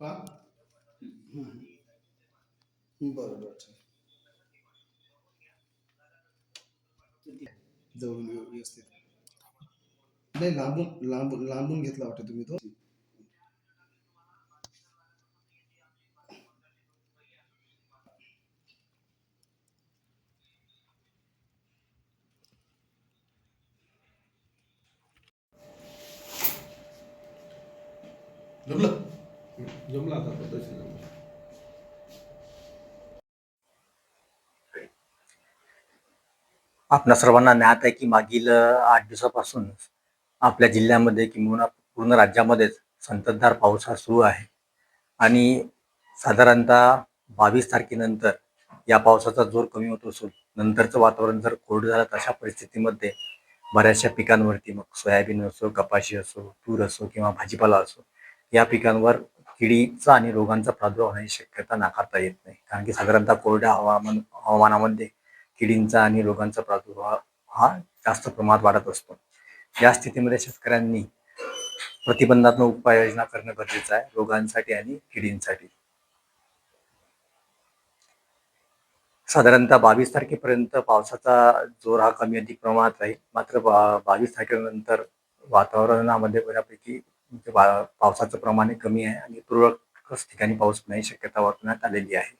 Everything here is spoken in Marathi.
बरं बरं जवळून व्यवस्थित. नाही लांबून लांबून लांबून घेतला वाटत तुम्ही तो. लुबलं जमला आता पद्धतशीर आपल्या सर्वांना ज्ञात आहे की मागील आठ दिवसापासून आपल्या जिल्ह्यामध्ये किंवा पूर्ण राज्यामध्येच संततधार पाऊस हा सुरू आहे. आणि साधारणतः बावीस तारखेनंतर या पावसाचा जोर कमी होत असून नंतरचं वातावरण जर कोरडं झालं तर अशा परिस्थितीमध्ये बऱ्याचशा पिकांवरती मग सोयाबीन असो कपाशी असो तूर असो किंवा भाजीपाला असो या पिकांवर किडीचा आणि रोगांचा प्रादुर्भाव होण्याची शक्यता नाकारता येत नाही. कारण की साधारणतः कोरड्या हवामान हवामानामध्ये किडींचा आणि रोगांचा प्रादुर्भाव हा जास्त प्रमाणात वाढत असतो. या स्थितीमध्ये शेतकऱ्यांनी प्रतिबंधात्मक उपाययोजना करणं गरजेचं आहे रोगांसाठी आणि किडींसाठी. साधारणतः बावीस तारखेपर्यंत पावसाचा जोर हा कमी अधिक प्रमाणात राहील. मात्र बा बावीस तारखेनंतर वातावरणामध्ये बऱ्यापैकी म्हणजे पावसाचं प्रमाण हे कमी आहे आणि तुरळक ठिकाणी पाऊस पडण्याची शक्यता वर्तवण्यात आलेली आहे.